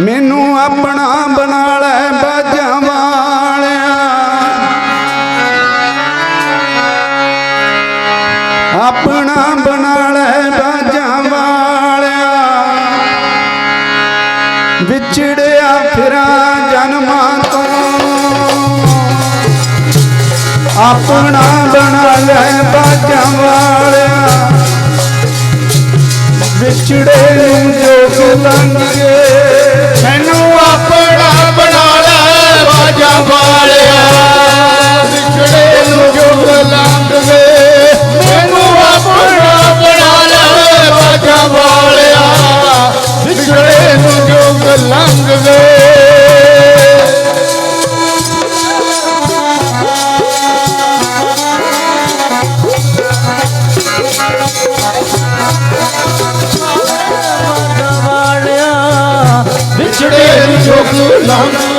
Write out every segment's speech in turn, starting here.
ਮੈਨੂੰ ਆਪਣਾ ਬਣਾ ਲੈ ਬਾਜਾਂ ਵਾਲਿਆ। ਆਪਣਾ ਬਣਾ ਲੈ ਬਾਜਾਂ ਵਾਲਿਆ। ਵਿਛੜਿਆ ਫਿਰਾਂ ਜਨਮਾਂ ਤੋਂ ਲੈ ਬਾਜਾਂ ਵਾਲਿਆ ਵਿਛੜੇ ਨੂੰ ਜੋ ਲੰਘ ਵਿਛੜੇ ਦੁੱਖ ਲੰਘ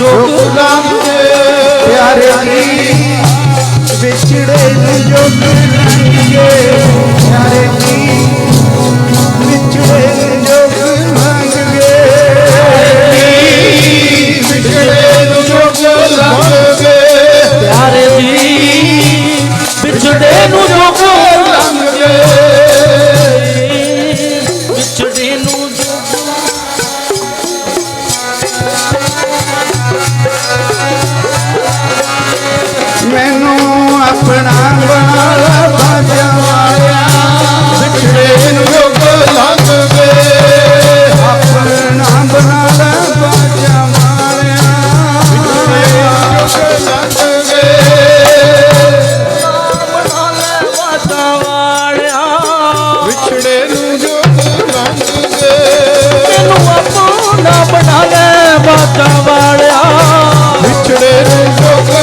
ਜੋਗ ਨਾਮ ਦੇ ਪਿਆਰੇ ਦੀ ਵਿਛੜੇ ਨੂੰ ਜੋਗ ਨਾਮ ਦੇ ਪਿਆਰੇ ਦੀ Praise your